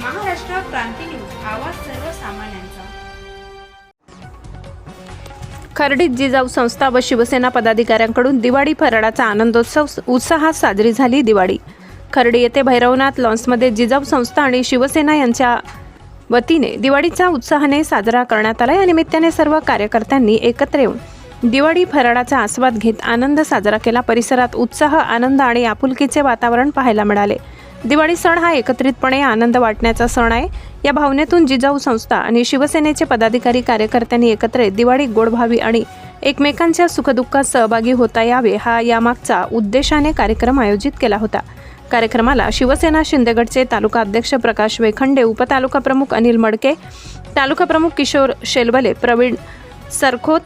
क्रांती news आवाज सर्वसामान्यांचा. खर्डीत जिजाऊ संस्था व शिवसेना पदाधिकाऱ्यांकडून दिवाळी फराळाचा आनंदोत्सव उत्साहात साजरी झाली दिवाळी. खर्डी येथे भैरवनाथ लॉन्समध्ये जिजाऊ संस्था आणि शिवसेना यांच्या वतीने दिवाळीचा उत्साहाने साजरा करण्यात आला या निमित्ताने सर्व कार्यकर्त्यांनी एकत्र येऊन दिवाळी फराळाचा आस्वाद घेत आनंद साजरा केला. परिसरात उत्साह आनंद आणि आपुलकीचे वातावरण पाहायला मिळाले. दिवाळी सण हा एकत्रितपणे आनंद वाटण्याचा सण आहे. या भावनेतून जिजाऊ संस्था आणि शिवसेनेचे पदाधिकारी कार्यकर्त्यांनी एकत्र दिवाळी गोड आणि एकमेकांच्या सुखदुःखात सहभागी होता यावे हा यामागचा उद्देशाने कार्यक्रम आयोजित केला होता. कार्यक्रमाला शिवसेना शिंदेगडचे तालुका अध्यक्ष प्रकाश वेखंडे उपतालुका प्रमुख अनिल मडके तालुका प्रमुख किशोर शेलवले प्रवीण सरखोत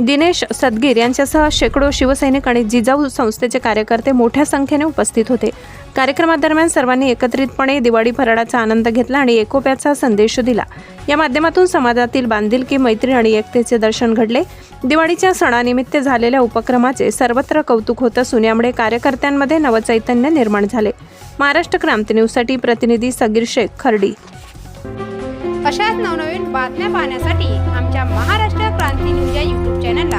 दिनेश सदगीर यांच्यासह शेकडो शिवसैनिक आणि जिजाऊ संस्थेचे कार्यकर्ते मोठ्या संख्येने उपस्थित होते. कार्यक्रमादरम्यान सर्वांनी एकत्रितपणे दिवाळी फराळाचा आनंद घेतला आणि एकोप्याचा संदेश दिला. या माध्यमातून समाजातील बांधिलकी मैत्री आणि एकतेचे दर्शन घडले. दिवाळीच्या सणानिमित्त झालेल्या उपक्रमाचे सर्वत्र कौतुक होत असून यामुळे कार्यकर्त्यांमध्ये नवचैतन्य निर्माण झाले. महाराष्ट्र क्रांती न्यूजसाठी प्रतिनिधी सगीर शेख खर्डी. अशाच नवनवीन बातम्या पाहण्यासाठी आमच्या महाराष्ट्र